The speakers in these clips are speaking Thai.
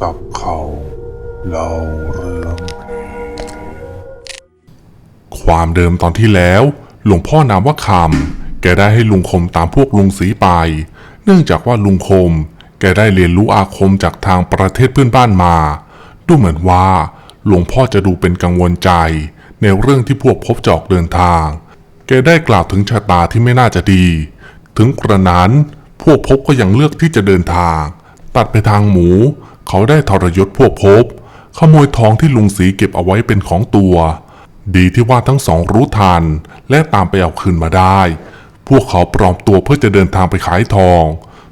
จับเขาเล่าเรื่องความเดิมตอนที่แล้ว หลวงพ่อนามว่าคำแกได้ให้ลุงคมตามพวกลุงสีไป เนื่องจากว่าลุงคม แกได้เรียนรู้อาคมจากทางประเทศเพื่อนบ้านมา ดูเหมือนว่า หลวงพ่อจะดูเป็นกังวลใจ ในเรื่องที่พวกพบจอกเดินทาง แกได้กล่าวถึงชะตาที่ไม่น่าจะดี ถึงกระนั้น พวกพบก็ยังเลือกที่จะเดินทาง ตัดไปทางหมู เขาได้ทรยศพวกพบ ขโมยทองที่ลุงสีเก็บเอาไว้เป็นของตัว ดีที่ว่าทั้งสองรู้ทัน และตามไปเอาคืนมาได้ พวกเขาปลอมตัวเพื่อจะเดินทางไปขายทอง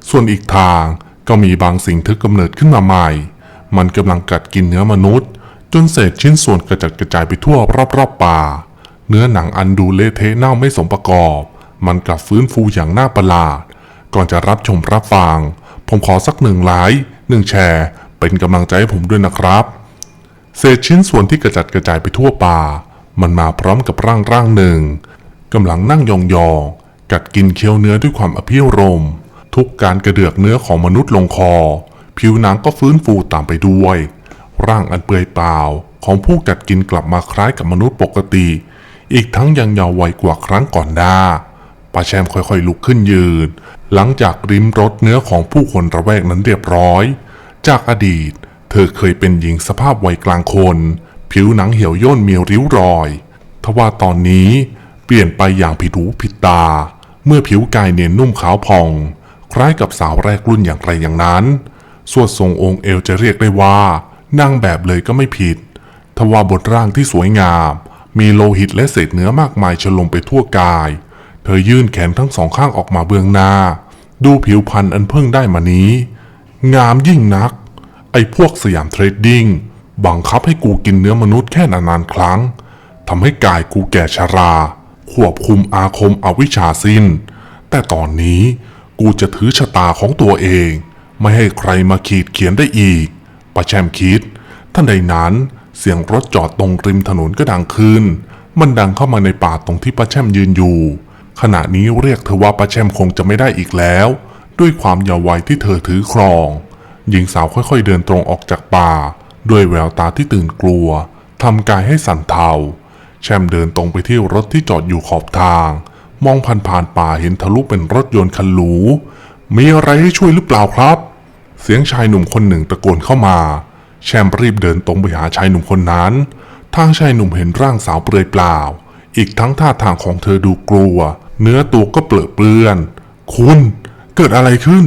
ส่วนอีกทางก็มีบางสิ่งทึกกำเนิดขึ้นมาใหม่ มันกำลังกัดกินเนื้อมนุษย์ จนเศษชิ้นส่วนกระจัดกระจายไปทั่วรอบๆป่า เนื้อหนังอันดูเละเทะเน่าไม่สมประกอบ มันกลับฟื้นฟูอย่างน่าประหลาด ก่อนจะรับชมรับฟัง ผมขอสักหนึ่งไลค์หนึ่งแชร์ เป็นกำลังใจให้ผมด้วยนะครับ เศษชิ้นส่วนที่กระจัดกระจายไปทั่วป่า มันมาพร้อมกับร่างร่างหนึ่งกำลังนั่งยองๆ กัดกินเคี้ยวเนื้อด้วยความอภิรม ทุกการกระเดือกเนื้อของมนุษย์ลงคอ ผิวหนังก็ฟื้นฟูตามไปด้วย ร่างอันเปื่อยเปล่าของผู้กัดกินกลับมาคล้ายกับมนุษย์ปกติ อีกทั้งยังยาววัยกว่าครั้งก่อนหน้าป้าแชมค่อยๆลุกขึ้นยืน หลังจากริมรสเนื้อของผู้คนระแวกนั้นเรียบร้อย จากอดีต เธอเคยเป็นหญิงสภาพวัยกลางคน ผิวหนังเหี่ยวย่นมีริ้วรอยทว่าตอนนี้เปลี่ยนไปอย่างผิดหูผิดตา เมื่อผิวกายเนียนนุ่มขาวผ่อง คล้ายกับสาวแรกรุ่นอย่างไรอย่างนั้น สวดทรงองค์เอวจะเรียกได้ว่านางแบบเลยก็ไม่ผิด ทว่าบนร่างที่สวยงาม มีโลหิตและเศษเนื้อมากมายฉลมไปทั่วกาย เธอยื่นแขนทั้งสองข้างออกมาเบื้องหน้า ดูผิวพรรณอันเพิ่งได้มานี้ งามยิ่งนัก ไอ้พวกสยามเทรดดิ้งบังคับให้กูกินเนื้อมนุษย์แค่นานๆครั้งทำให้กายกูแก่ชรา ควบคุมอาคมอวิชชาสิ้น แต่ตอนนี้กูจะถือชะตาของตัวเอง ไม่ให้ใครมาขีดเขียนได้อีก ประแชมคิด ท่านใดนั้นเสียงรถจอดตรงริมถนนก็ดังขึ้น มันดังเข้ามาในป่าตรงที่ป้าแชมยืนอยู่ ขณะนี้เรียกเธอว่าป้าแชมคงจะไม่ได้อีกแล้ว ด้วยความเยาว์วัยที่เธอถือครอง หญิงสาวค่อยๆเดินตรงออกจากป่า ด้วยแววตาที่ตื่นกลัวทำกายให้สั่นเทา แชมเดินตรงไปที่รถที่จอดอยู่ขอบทาง มองผ่านผ่านป่าเห็นทะลุเป็นรถยนต์คันหรู มีอะไรให้ช่วยหรือเปล่าครับ เสียงชายหนุ่มคนหนึ่งตะโกนเข้ามา แชมรีบเดินตรงไปหาชายหนุ่มคนนั้น ทางชายหนุ่มเห็นร่างสาวเปลือยเปล่า อีกทั้งท่าทางของเธอดูกลัว เนื้อตัวก็เปลือเปลื้อน คุณ เกิดอะไรขึ้น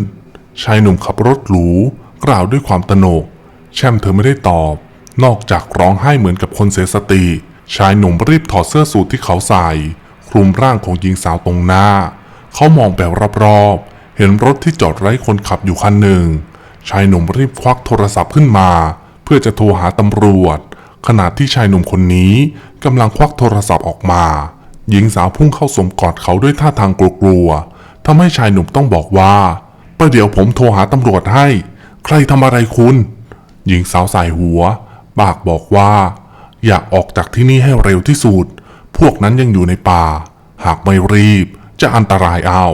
ชายหนุ่มขับรถหรูกล่าวด้วยความตระหนก แช่มเธอไม่ได้ตอบ นอกจากร้องไห้เหมือนกับคนเสียสติ ชายหนุ่มรีบถอดเสื้อสูทที่เขาใส่ คลุมร่างของหญิงสาวตรงหน้า เขามองไปรอบๆ เห็นรถที่จอดไร้คนขับอยู่คันหนึ่ง ชายหนุ่มรีบควักโทรศัพท์ขึ้นมา เพื่อจะโทรหาตำรวจ ขณะที่ชายหนุ่มคนนี้กำลังควักโทรศัพท์ออกมา หญิงสาวพุ่งเข้าสวมกอดเขาด้วยท่าทางกลัวๆ ทำให้ชายหนุ่มต้องบอกว่าประเดี๋ยวผมโทรหาตำรวจให้ ใครทำอะไรคุณ หญิงสาวสายหัว ปากบอกว่า อยากออกจากที่นี่ให้เร็วที่สุด พวกนั้นยังอยู่ในป่า หากไม่รีบจะอันตรายเอา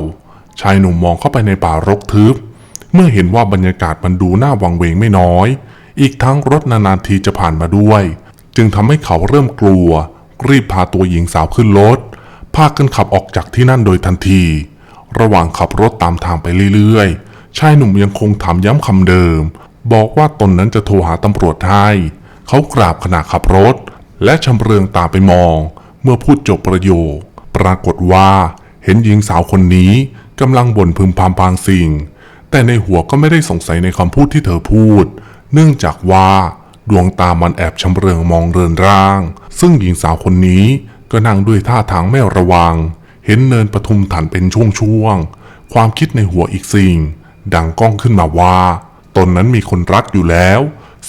ชายหนุ่มมองเข้าไปในป่ารกทึบ เมื่อเห็นว่าบรรยากาศมันดูน่าวังเวงไม่น้อย อีกทั้งรถนานๆทีจะผ่านมาด้วย จึงทำให้เขาเริ่มกลัว รีบพาตัวหญิงสาวขึ้นรถ พากันขับออกจากที่นั่นโดยทันที ระหว่างขับรถตามทางไปเรื่อยๆ ชายหนุ่มยังคงถามย้ำคำเดิม บอกว่าตนนั้นจะโทรหาตำรวจให้เขากราบขณะขับรถ และชำเรืองตาไปมอง เมื่อพูดจบประโยค ปรากฏว่าเห็นหญิงสาวคนนี้กำลังบ่นพึมพำบางสิ่ง แต่ในหัวก็ไม่ได้สงสัยในคำพูดที่เธอพูด เนื่องจากว่าดวงตามันแอบชำเรืองมองเรินร่าง ซึ่งหญิงสาวคนนี้ก็นั่งด้วยท่าทางไม่ระวัง เห็นเนินปทุมถันเป็นช่วงๆ ความคิดในหัวอีกสิ่ง ดังก้องขึ้นมาว่า ตนนั้นมีคนรักอยู่แล้ว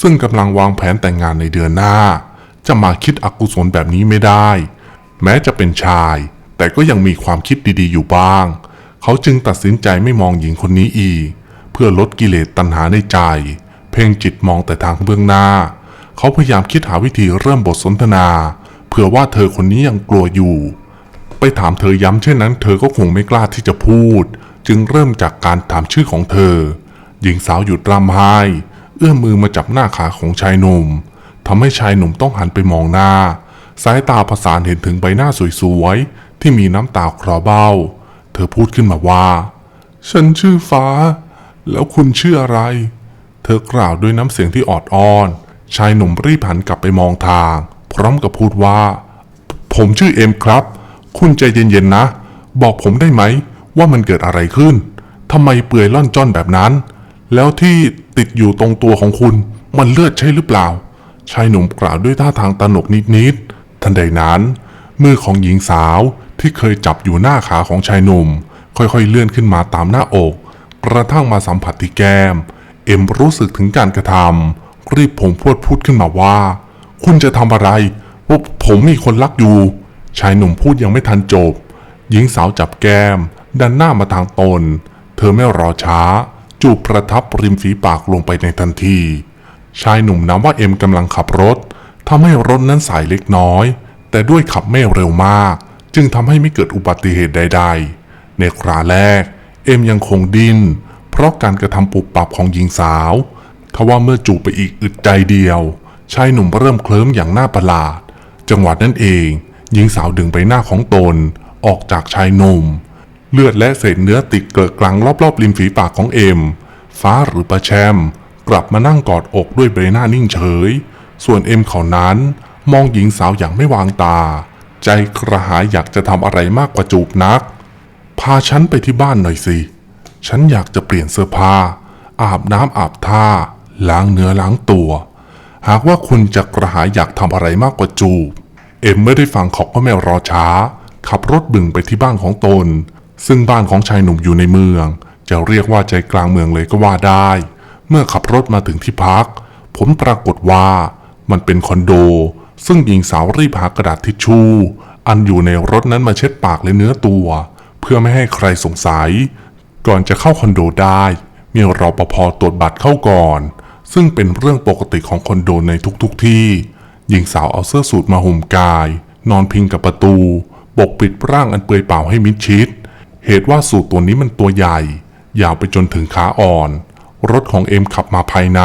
ซึ่งกำลังวางแผนแต่งงานในเดือนหน้า จะมาคิดอกุศลแบบนี้ไม่ได้ แม้จะเป็นชาย แต่ก็ยังมีความคิดดีๆอยู่บ้าง เขาจึงตัดสินใจไม่มองหญิงคนนี้อีก เพื่อลดกิเลสตัณหาในใจ เพ่งจิตมองแต่ทางเบื้องหน้า เขาพยายามคิดหาวิธีเริ่มบทสนทนา เผื่อว่าเธอคนนี้ยังกลัวอยู่ ไปถามเธอย้ำเช่นนั้น เธอก็คงไม่กล้าที่จะพูด จึงเริ่มจากการถามชื่อของเธอ หญิงสาวหยุดรำไห้เอื้อมมือมาจับหน้าขาของชายหนุ่มทำให้ชายหนุ่มต้องหันไปมองหน้า สายตาประสานเห็นถึงใบหน้าสวยๆ ที่มีน้ำตาคลอเบ้า เธอพูดขึ้นมาว่า ฉันชื่อฟ้า แล้วคุณชื่ออะไร เธอกล่าวด้วยน้ำเสียงที่ออดอ้อน ชายหนุ่มรีบหันกลับไปมองทาง พร้อมกับพูดว่า ผมชื่อเอ็มครับ คุณใจเย็นๆนะ บอกผมได้ไหม ว่ามันเกิดอะไรขึ้นทำไมเปื่อยล่อนจ้อนแบบนั้น แล้วที่ติดอยู่ตรงตัวของคุณ มันเลือดใช่หรือเปล่า ชายหนุ่มกล่าวด้วยท่าทางตนกนิดๆทันใดนั้น มือของหญิงสาวที่เคยจับอยู่หน้าขาของชายหนุ่ม ค่อยๆเลื่อนขึ้นมาตามหน้าอก กระทั่งมาสัมผัสที่แก้ม เอ็มรู้สึกถึงการกระทำรีบผมพวดพูดขึ้นมาว่า คุณจะทำอะไรว่าผมมีคนรักอยู่ ชายหนุ่มพูดยังไม่ทันจบ หญิงสาวจับแก้ม ดันหน้ามาทางตน เธอไม่รอช้า จูบประทับริมฝีปากลงไปในทันที ชายหนุ่มนำว่าเอ็มกำลังขับรถทำให้รถนั้นสายเล็กน้อย แต่ด้วยขับไม่เร็วมาก จึงทำให้ไม่เกิดอุบัติเหตุใด ๆ ในคราแรก เอ็มยังคงดิ้น เพราะการกระทำปุบปับของหญิงสาวทว่าเมื่อจูบไปอีกอึดใจเดียว ชายหนุ่มเริ่มเคลิ้มอย่างน่าประหลาด จังหวะนั้นเอง หญิงสาวดึงใบหน้าของตน ออกจากชายหนุ่ม เลือดและเศษเนื้อติดเกลอกลางรอบๆริมฝีปากของเอ็ม ฟ้าหรือประแชม กลับมานั่งกอดอกด้วยใบหน้านิ่งเฉย ส่วนเอ็มเขานั้นมองหญิงสาวอย่างไม่วางตา ใจกระหายอยากจะทำอะไรมากกว่าจูบนัก พาฉันไปที่บ้านหน่อยสิ ฉันอยากจะเปลี่ยนเสื้อผ้า อาบน้ำอาบท่า ล้างเนื้อล้างตัว หากว่าคุณจะกระหายอยากทำอะไรมากกว่าจูบ เอ็มไม่ได้ฟังขอกก็ไม่รอช้า ขับรถบึงไปที่บ้านของตน ซึ่งบ้านของชายหนุ่มอยู่ในเมือง จะเรียกว่าใจกลางเมืองเลยก็ว่าได้ เมื่อขับรถมาถึงที่พักผลปรากฏว่ามันเป็นคอนโด ซึ่งหญิงสาวรีบหากระดาษทิชชู่อันอยู่ในรถนั้นมาเช็ดปากและเนื้อตัว เพื่อไม่ให้ใครสงสัย ก่อนจะเข้าคอนโดได้ มีรปภตรวจบัตรเข้าก่อน ซึ่งเป็นเรื่องปกติของคอนโดในทุกๆทที่ หญิงสาวเอาเสื้อสูทมาห่มกาย นอนพิงกับประตู ปกปิดร่างอันเปลือยเปล่าให้มิดชิด เหตุว่าสูทตัวนี้มันตัวใหญ่ ยาวไปจนถึงขาอ่อน รถของเอ็มขับมาภายใน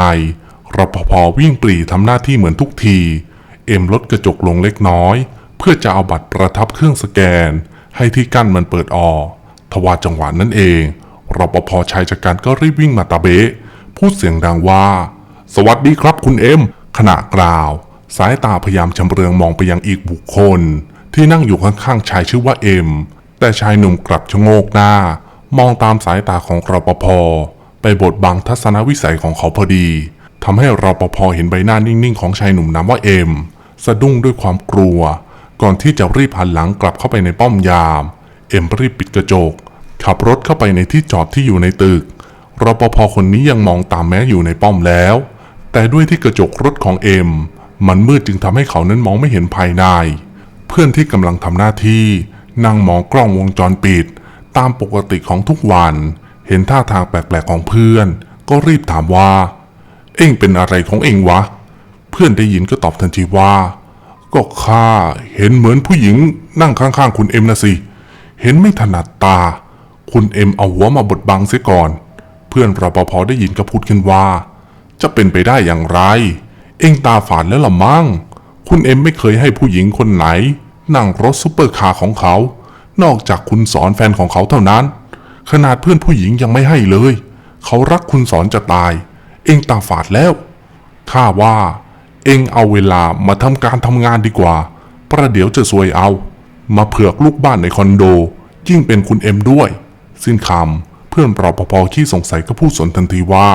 รปภวิ่งปรีทำหน้าที่เหมือนทุกที เอ็มลดกระจกลงเล็กน้อย เพื่อจะเอาบัตรประทับเครื่องสแกน ให้ที่กั้นมันเปิดออก ทว่าจังหวะนั้นเองรปภชายจัดการก็รีบวิ่งมาตะเบะพูดเสียงดังว่า สวัสดีครับคุณเอ็มขณะกล่าว สายตาพยายามชำเรืองมองไปยังอีกบุคคล ที่นั่งอยู่ข้างๆชายชื่อว่าเอ็ม แต่ชายหนุ่มกลับชะโงกหน้า มองตามสายตาของรปภไปบดบังทัศนวิสัยของเขาพอดีทำให้รปภเห็นใบหน้านิ่งๆของชายหนุ่มนามว่าเอ็มสะดุ้งด้วยความกลัว ก่อนที่จะรีบหันหลังกลับเข้าไปในป้อมยาม เอ็มรีบปิดกระจก ขับรถเข้าไปในที่จอดที่อยู่ในตึกรปภคนนี้ยังมองตามแม้อยู่ในป้อมแล้ว แต่ด้วยที่กระจกรถของเอ็ม มันมืดจึงทำให้เขานั้นมองไม่เห็นภายใน เพื่อนที่กำลังทำหน้าที่ นั่งมองกล้องวงจรปิด ตามปกติของทุกวัน เห็นท่าทางแปลกๆของเพื่อน ก็รีบถามว่า เอ็งเป็นอะไรของเอ็งวะ เพื่อนได้ยินก็ตอบทันทีว่า ก็ข้าเห็นเหมือนผู้หญิงนั่งข้างๆคุณเอ็มนะสิเห็นไม่ถนัดตา คุณเอ็มเอาหัวมาบดบังเสียก่อน เพื่อนรปภได้ยินก็พูดขึ้นว่า จะเป็นไปได้อย่างไร เองตาฝาดแล้วละมั้ง คุณเอ็มไม่เคยให้ผู้หญิงคนไหน นั่งรถซุปเปอร์คาร์ของเขา นอกจากคุณสอนแฟนของเขาเท่านั้น ขนาดเพื่อนผู้หญิงยังไม่ให้เลย เขารักคุณสอนจะตาย เองตาฝาดแล้วข้าว่า เองเอาเวลามาทำการทำงานดีกว่า ประเดี๋ยวจะซวยเอา มาเผือกลูกบ้านในคอนโด ยิ่งเป็นคุณเอ็มด้วย สิ้นคำเพื่อนรปภขี้สงสัยก็พูดสนทันทีว่า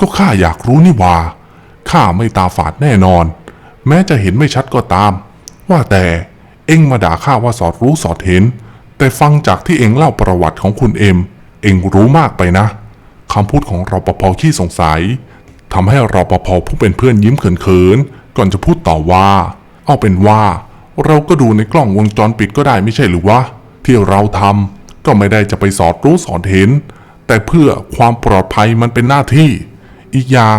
ก็ข้าอยากรู้นี่ว่า ข้าไม่ตาฝาดแน่นอน แม้จะเห็นไม่ชัดก็ตาม ว่าแต่เอ็งมาด่าข้าว่าสอดรู้สอดเห็น แต่ฟังจากที่เอ็งเล่าประวัติของคุณเอ็ม เอ็งรู้มากไปนะคำพูดของรปภขี้สงสัยทำให้รปภผู้เป็นเพื่อนยิ้มเขินๆก่อนจะพูดต่อว่า เอาเป็นว่าเราก็ดูในกล้องวงจรปิดก็ได้ไม่ใช่หรือวะที่เราทำก็ไม่ได้จะไปสอดรู้สอดเห็น แต่เพื่อความปลอดภัยมันเป็นหน้าที่ อีกอย่าง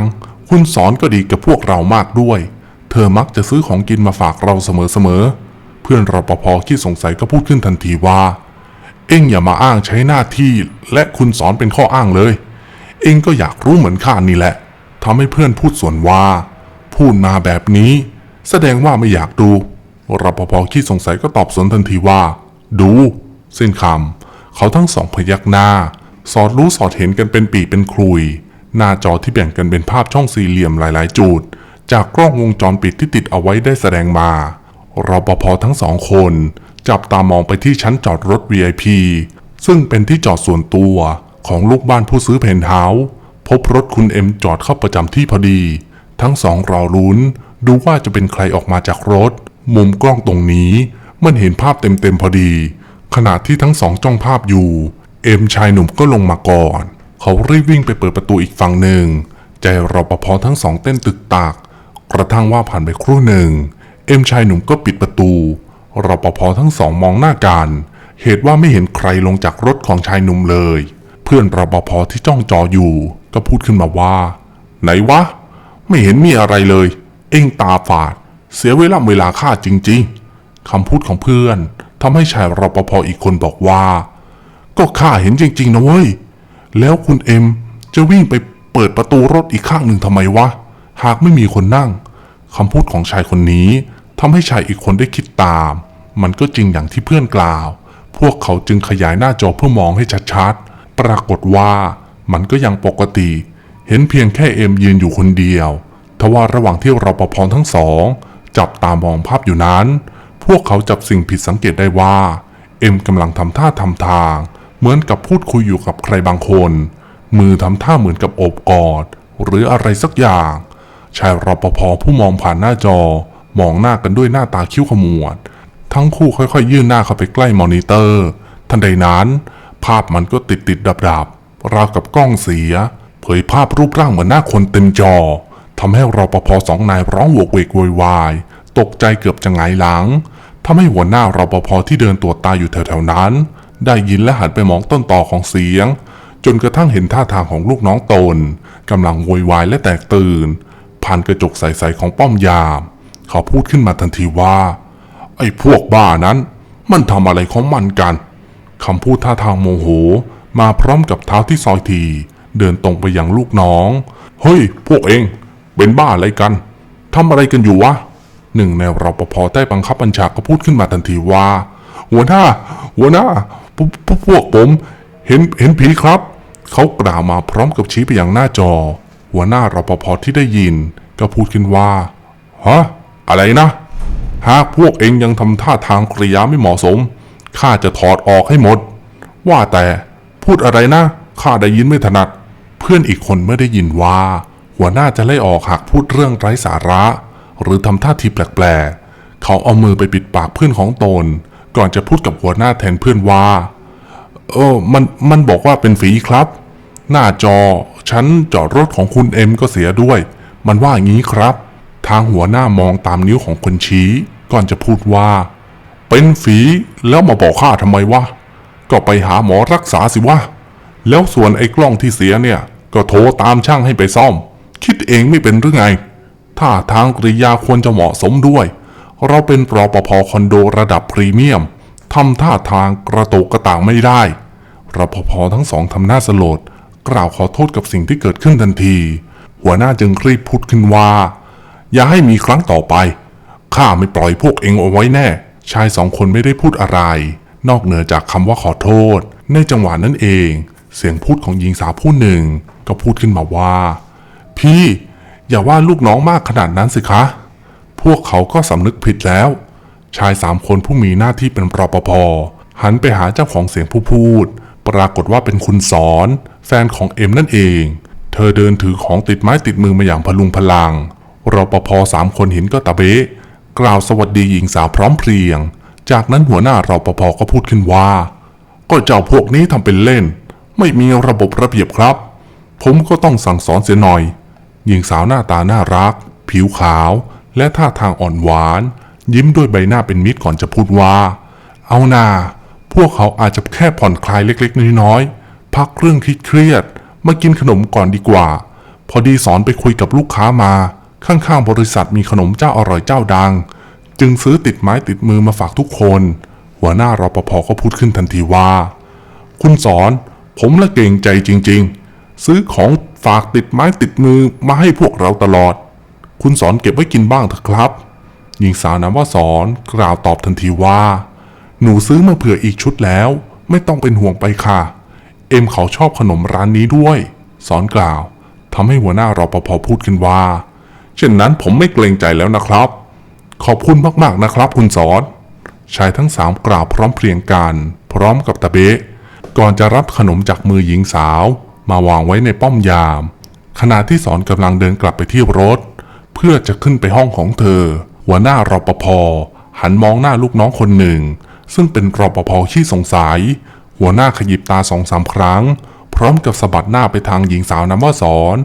คุณสอนก็ดีกับพวกเรามากด้วย เธอมักจะซื้อของกินมาฝากเราเสมอๆ เพื่อนรปภที่สงสัยก็พูดขึ้นทันทีว่า เอ็งอย่ามาอ้างใช้หน้าที่ และคุณสอนเป็นข้ออ้างเลย เอ็งก็อยากรู้เหมือนข้านี่แหละทำให้เพื่อนพูดสวนว่า พูดมาแบบนี้ แสดงว่าไม่อยากดูรปภขี้สงสัยก็ตอบสวนทันทีว่า ดู สิ้นคำเขาทั้งสองพยักหน้า สอดรู้สอดเห็นกันเป็นปีเป็นคลุย หน้าจอที่แบ่งกันเป็นภาพช่องสี่เหลี่ยมหลาย ๆ จุด จากกล้องวงจรปิดที่ติดเอาไว้ได้แสดงมารปภทั้งสองคน จับตามองไปที่ชั้นจอดรถ VIP ซึ่งเป็นที่จอดส่วนตัวของลูกบ้านผู้ซื้อเพนท์เฮาส์พบรถคุณเอ็มจอดเข้าประจำที่พอดี ทั้งสองรอลุ้น ดูว่าจะเป็นใครออกมาจากรถ มุมกล้องตรงนี้มันเห็นภาพเต็มๆพอดี ขณะที่ทั้งสองจ้องภาพอยู่ เอ็มชายหนุ่มก็ลงมาก่อน เขารีบวิ่งไปเปิดประตูอีกฝั่งหนึ่ง ใจรปภทั้งสองเต้นตึกตักกระทั่งว่าผ่านไปครู่หนึ่ง เอ็มชายหนุ่มก็ปิดประตูรปภทั้งสองมองหน้ากัน เหตุว่าไม่เห็นใครลงจากรถของชายหนุ่มเลย เพื่อนรปภที่จ้องจออยู่ ก็พูดขึ้นมาว่า ไหนวะ ไม่เห็นมีอะไรเลย เอ็งตาฝาด เสียเวลาเวลาค่าจริง ๆคำพูดของเพื่อนทำให้ชายรปภอีกคนบอกว่า ก็ข้าเห็นจริง ๆ นะเว้ย แล้วคุณเอ็มจะวิ่งไปเปิดประตูรถอีกข้างหนึ่งทำไมวะ หากไม่มีคนนั่งคำพูดของชายคนนี้ทำให้ชายอีกคนได้คิดตาม มันก็จริงอย่างที่เพื่อนกล่าว พวกเขาจึงขยายหน้าจอเพื่อมองให้ชัดๆ ปรากฏว่ามันก็ยังปกติ เห็นเพียงแค่เอ็มยืนอยู่คนเดียว ทว่าระหว่างที่รปภทั้งสอง จับตามองภาพอยู่นั้น พวกเขาจับสิ่งผิดสังเกตได้ว่า เอ็มกำลังทำท่าทำทาง เหมือนกับพูดคุยอยู่กับใครบางคน มือทำท่าเหมือนกับโอบกอด หรืออะไรสักอย่าง ชายรปภผู้มองผ่านหน้าจอ มองหน้ากันด้วยหน้าตาคิ้วขมวด ทั้งคู่ค่อยๆ ยื่นหน้าเข้าไปใกล้มอนิเตอร์ ทันใดนั้น ภาพมันก็ติดติดดับดับราวกับกล้องเสีย เผยภาพรูปร่างเหมือนหน้าคนเต็มจอทำให้รปภสองนายร้องโวกเวกโวยวายตกใจเกือบจะหงายหลังทำให้หัวหน้ารปภที่เดินตัวจตาอยู่แถวๆนั้น ได้ยินและหันไปมองต้นต่อของเสียง จนกระทั่งเห็นท่าทางของลูกน้องตนกำลังโวยวายและแตกตื่น ผ่านกระจกใสๆของป้อมยาม เขาพูดขึ้นมาทันทีว่า ไอ้พวกบ้านั้น มันทำอะไรของมันกันคำพูดท่าทางโมโห มาพร้อมกับเท้าที่ซอยที เดินตรงไปยังลูกน้อง เฮ้ย พวกเอง เป็นบ้าอะไรกันทำอะไรกันอยู่วะหนึ่งในรปภใต้บังคับบัญชาก็พูดขึ้นมาทันทีว่า หัวหน้า หัวหน้า พวพวกผมเห็นเห็นผีครับ เขากล่าวมาพร้อมกับชี้ไปยังหน้าจอ หัวหน้ารปภที่ได้ยิน ก็พูดขึ้นว่าฮะอะไรนะ หากพวกเองยังทำท่าทางกริยาไม่เหมาะสมข้าจะถอดออกให้หมด ว่าแต่พูดอะไรนะข้าได้ยินไม่ถนัด เพื่อนอีกคนไม่ได้ยินว่า หัวหน้าจะไล่ออกหากพูดเรื่องไร้สาระ หรือทำท่าทีแปลกๆ เขาเอามือไปปิดปากเพื่อนของตน ก่อนจะพูดกับหัวหน้าแทนเพื่อนว่า เออ มัน มันบอกว่าเป็นฝีครับ หน้าจอชั้นจอดรถของคุณเอ็มก็เสียด้วย มันว่าอย่างนี้ครับ ทางหัวหน้ามองตามนิ้วของคนชี้ ก่อนจะพูดว่า เป็นฝีแล้วมาบอกข้าทำไมวะ ก็ไปหาหมอรักษาสิวะ แล้วส่วนไอ้กล้องที่เสียเนี่ย ก็โทรตามช่างให้ไปซ่อม คิดเองไม่เป็นหรือไง ถ้าทางกริยาควรจะเหมาะสมด้วย เราเป็นปรปภคอนโดระดับพรีเมียมทำท่าทางกระโตกกระต่างไม่ได้รปภทั้งสองทำหน้าสลด กล่าวขอโทษกับสิ่งที่เกิดขึ้นทันที หัวหน้าจึงรีบพูดขึ้นว่า อย่าให้มีครั้งต่อไป ข้าไม่ปล่อยพวกเองเอาไว้แน่ ชายสองคนไม่ได้พูดอะไร นอกเหนือจากคำว่าขอโทษ ในจังหวะนั้นเอง เสียงพูดของหญิงสาวผู้หนึ่ง ก็พูดขึ้นมาว่า พี่ อย่าว่าลูกน้องมากขนาดนั้นสิคะ พวกเขาก็สำนึกผิดแล้ว ชายสามคนผู้มีหน้าที่เป็นรปภหันไปหาเจ้าของเสียงผู้พูด ปรากฏว่าเป็นคุณสอน แฟนของเอ็มนั่นเอง เธอเดินถือของติดไม้ติดมือมาอย่างพลุงพลังรปภสามคนเห็นก็ตะเบะกล่าวสวัสดีหญิงสาวพร้อมเพรียง จากนั้นหัวหน้ารปภก็พูดขึ้นว่า ก็เจ้าพวกนี้ทำเป็นเล่น ไม่มีระบบระเบียบครับ ผมก็ต้องสั่งสอนเสียหน่อย หญิงสาวหน้าตาน่ารัก ผิวขาว และท่าทางอ่อนหวาน ยิ้มด้วยใบหน้าเป็นมิตรก่อนจะพูดว่า เอานาพวกเขาอาจจะแค่ผ่อนคลายเล็กๆ น้อยๆ พักเรื่องคิดเครียด มากินขนมก่อนดีกว่า พอดีสอนไปคุยกับลูกค้ามา ข้างๆ บริษัทมีขนมเจ้าอร่อยเจ้าดัง จึงซื้อติดไม้ติดมือมาฝากทุกคน หัวหน้ารปภก็พูดขึ้นทันทีว่า คุณสอน ผมละเกรงใจจริง ๆ ซื้อของฝากติดไม้ติดมือมาให้พวกเราตลอด คุณสอนเก็บไว้กินบ้างเถอะครับ หญิงสาวนามว่าสอนกล่าวตอบทันทีว่า หนูซื้อมาเผื่ออีกชุดแล้ว ไม่ต้องเป็นห่วงไปค่ะ เอ็มเขาชอบขนมร้านนี้ด้วย สอนกล่าวทำให้หัวหน้ารปภพูดขึ้นว่า เช่นนั้นผมไม่เกรงใจแล้วนะครับ ขอบคุณมากๆนะครับ คุณสอนชายทั้งสามกล่าวพร้อมเพรียงกัน พร้อมกับตะเบะก่อนจะรับขนมจากมือหญิงสาว มาวางไว้ในป้อมยาม ขณะที่สอนกำลังเดินกลับไปที่รถ พื่อจะขึ้นไปห้องของเธอ หัวหน้ารปภหันมองหน้าลูกน้องคนหนึ่ง ซึ่งเป็นรปภขี้สงสัย หัวหน้าขยิบตาสองสามครั้ง พร้อมกับสะบัดหน้าไปทางหญิงสาวนามว่าสอน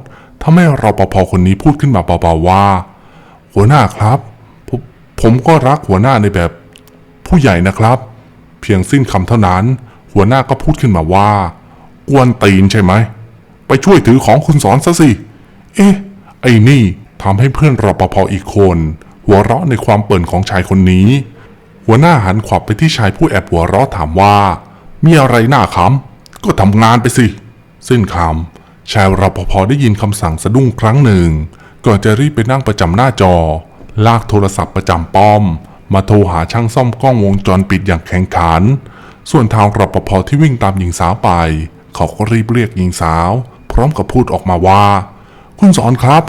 ทำให้รปภคนนี้พูดขึ้นมาเบาๆว่า หัวหน้าครับผมผมก็รักหัวหน้าในแบบ ผู้ใหญ่นะครับ เพียงสิ้นคำเท่านั้น หัวหน้าก็พูดขึ้นมาว่ากวนตีนใช่ไหมไปช่วยถือของคุณสอนซะสิ เอ๊ะ ไอ้นี่ ทำให้เพื่อนรปภอีกคน หัวเราะในความเปิ่นของชายคนนี้ หัวหน้าหันขวับไปที่ชายผู้แอบหัวเราะถามว่า มีอะไรหน่าขำก็ทำงานไปสิ สิ้นคำชายรปภได้ยินคำสั่งสะดุ้งครั้งหนึ่ง ก่อนจะรีบไปนั่งประจำหน้าจอ ลากโทรศัพท์ประจำป้อม มาโทรหาช่างซ่อมกล้องวงจรปิดอย่างแข็งขัน ส่วนทางรปภที่วิ่งตามหญิงสาวไป เขาก็รีบเรียกหญิงสาว พร้อมกับพูดออกมาว่า คุณสอนครับ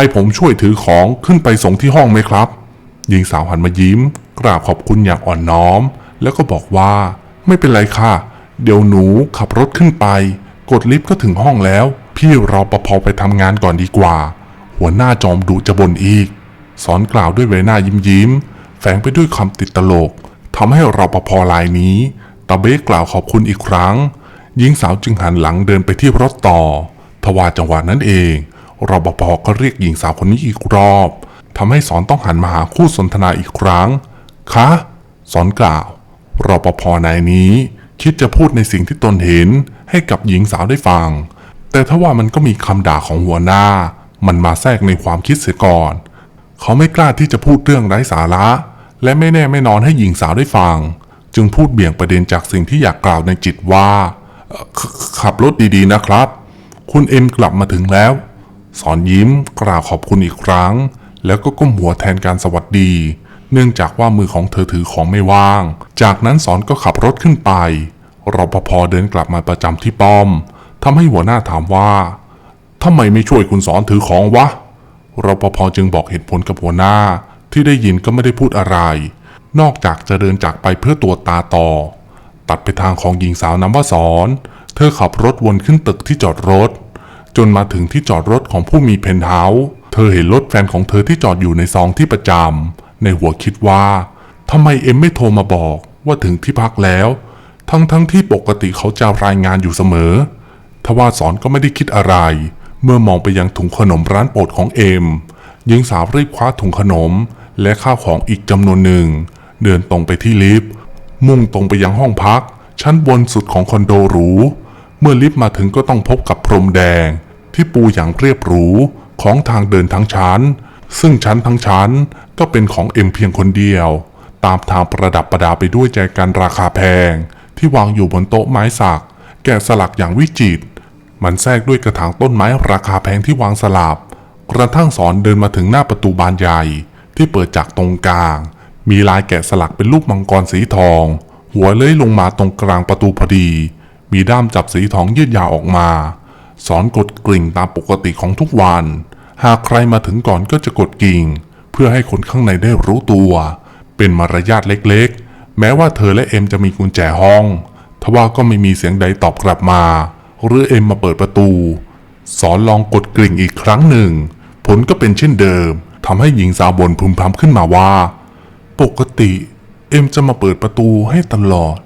ให้ผมช่วยถือของขึ้นไปส่งที่ห้องไหมครับ หญิงสาวหันมายิ้ม กราบขอบคุณอย่างอ่อนน้อม แล้วก็บอกว่า ไม่เป็นไรค่ะ เดี๋ยวหนูขับรถขึ้นไป กดลิฟต์ก็ถึงห้องแล้ว พี่รอปภไปทำงานก่อนดีกว่า หัวหน้าจอมดุจะบ่นอีก สอนกล่าวด้วยใบหน้ายิ้มยิ้ม แฝงไปด้วยคำติดตลกทำให้รปภรายนี้ตาเบ้กล่าวขอบคุณอีกครั้งหญิงสาวจึงหันหลังเดินไปที่รถต่อ ทว่าจังหวะนั้นเอง รปภก็เรียกหญิงสาวคนนี้อีกรอบทำให้สอนต้องหันมาหาคู่สนทนาอีกครั้ง คะ สอนกล่าว รปภนายนี้ คิดจะพูดในสิ่งที่ตนเห็นให้กับหญิงสาวได้ฟัง แต่ถ้าว่ามันก็มีคำด่าของหัวหน้า มันมาแทรกในความคิดเสียก่อน เขาไม่กล้าที่จะพูดเรื่องไร้สาระ และไม่แน่ไม่นอนให้หญิงสาวได้ฟัง จึงพูดเบี่ยงประเด็นจากสิ่งที่อยากกล่าวในจิตว่าขขับรถดีๆนะครับ คุณเอ็มกลับมาถึงแล้ว สอนยิ้มกล่าวขอบคุณอีกครั้ง แล้วก็ก้มหัวแทนการสวัสดี เนื่องจากว่ามือของเธอถือของไม่ว่าง จากนั้นสอนก็ขับรถขึ้นไปรปภเดินกลับมาประจำที่ป้อมทำให้หัวหน้าถามว่าทำไมไม่ช่วยคุณสอนถือของวะรปภจึงบอกเหตุผลกับหัวหน้า ที่ได้ยินก็ไม่ได้พูดอะไร นอกจากจะเดินจากไปเพื่อตรวตาต่อ ตัดไปทางของหญิงสาวนามว่าสอน เธอขับรถวนขึ้นตึกที่จอดรถ จนมาถึงที่จอดรถของผู้มีเพนท์เฮาส์เธอเห็นรถแฟนของเธอที่จอดอยู่ในซองที่ประจำในหัวคิดว่าทำไมเอ็มไม่โทรมาบอกว่าถึงที่พักแล้ว ทั้งทั้งๆที่ปกติเขาจะรายงานอยู่เสมอ ทว่าสอนก็ไม่ได้คิดอะไร เมื่อมองไปยังถุงขนมร้านโปรดของเอ็มหญิงสาวรีบคว้าถุงขนม และข้าวของอีกจำนวนหนึ่ง เดินตรงไปที่ลิฟต์มุ่งตรงไปยังห้องพัก ชั้นบนสุดของคอนโดหรู เมื่อลิฟต์มาถึงก็ต้องพบกับพรมแดง ที่ปูอย่างเรียบหรูของทางเดินทั้งชั้น ซึ่งชั้นทั้งชั้นก็เป็นของเอ็มเพียงคนเดียว ตามทางประดับประดาไปด้วยแจกันราคาแพง ที่วางอยู่บนโต๊ะไม้สัก แกะสลักอย่างวิจิตรมันแทรกด้วยกระถางต้นไม้ราคาแพงที่วางสลับ กระทั่งสอนเดินมาถึงหน้าประตูบานใหญ่ ที่เปิดจากตรงกลาง มีลายแกะสลักเป็นรูปมังกรสีทอง หัวเลื้อยลงมาตรงกลางประตูพอดี มีด้ามจับสีทองยืดยาวออกมา สอนกดกริ่งตามปกติของทุกวัน หากใครมาถึงก่อนก็จะกดกิ่ง เพื่อให้คนข้างในได้รู้ตัว เป็นมารยาทเล็กๆ แม้ว่าเธอและเอ็มจะมีกุญแจห้อง ทว่าก็ไม่มีเสียงใดตอบกลับมา หรือเอ็มมาเปิดประตู สอนลองกดกริ่งอีกครั้งหนึ่ง ผลก็เป็นเช่นเดิมทำให้หญิงสาวบนพึมพำขึ้นมาว่า ปกติ เอ็มจะมาเปิดประตูให้ตลอด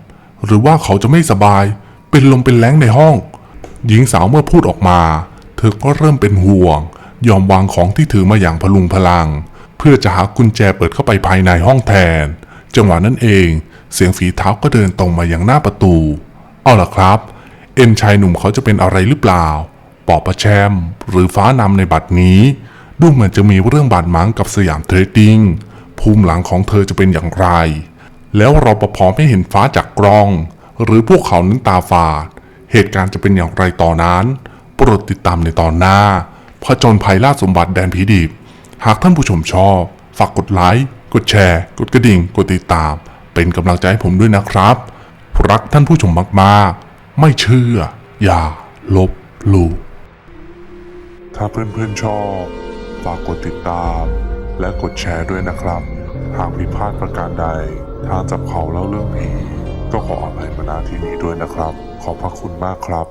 หรือว่าเขาจะไม่สบาย เป็นลมเป็นแรงในห้อง หญิงสาวเมื่อพูดออกมา เธอก็เริ่มเป็นห่วง ยอมวางของที่ถือมาอย่างพลุงพลัง เพื่อจะหากุญแจเปิดเข้าไปภายในห้องแทน จังหวะนั้นเอง เสียงฝีเท้าก็เดินตรงมาอย่างหน้าประตู เอาล่ะครับ เอ็มชายหนุ่มเขาจะเป็นอะไรหรือเปล่าปอบประแชม หรือฟ้านำในบัดนี้ ดูเหมือนจะมีเรื่องบาดหมางกับสยามเทรดดิ้งภูมิหลังของเธอจะเป็นอย่างไร แล้วรปภไม่เห็นฟ้าจากกล้อง หรือพวกเขานั้นตาฝาด เหตุการณ์จะเป็นอย่างไรต่อนนั้นโปรดติดตามในตอนหน้าผจญภัยล่าสมบัติแดนผีดิบ หากท่านผู้ชมชอบ ฝากกดไลค์กดแชร์ กดกระดิ่ง กดติดตาม เป็นกำลังใจให้ผมด้วยนะครับ รักท่านผู้ชมมากๆ ไม่เชื่อ อย่า ลบหลู่ถ้าเพื่อนๆชอบ ฝากกดติดตาม และกดแชร์ด้วยนะครับ หากผิดพลาดประการใด ทางจับเขาเล่าเรื่องผี ก็ขออภัยมาณที่นี้ด้วยนะครับ ขอบพระคุณมากครับ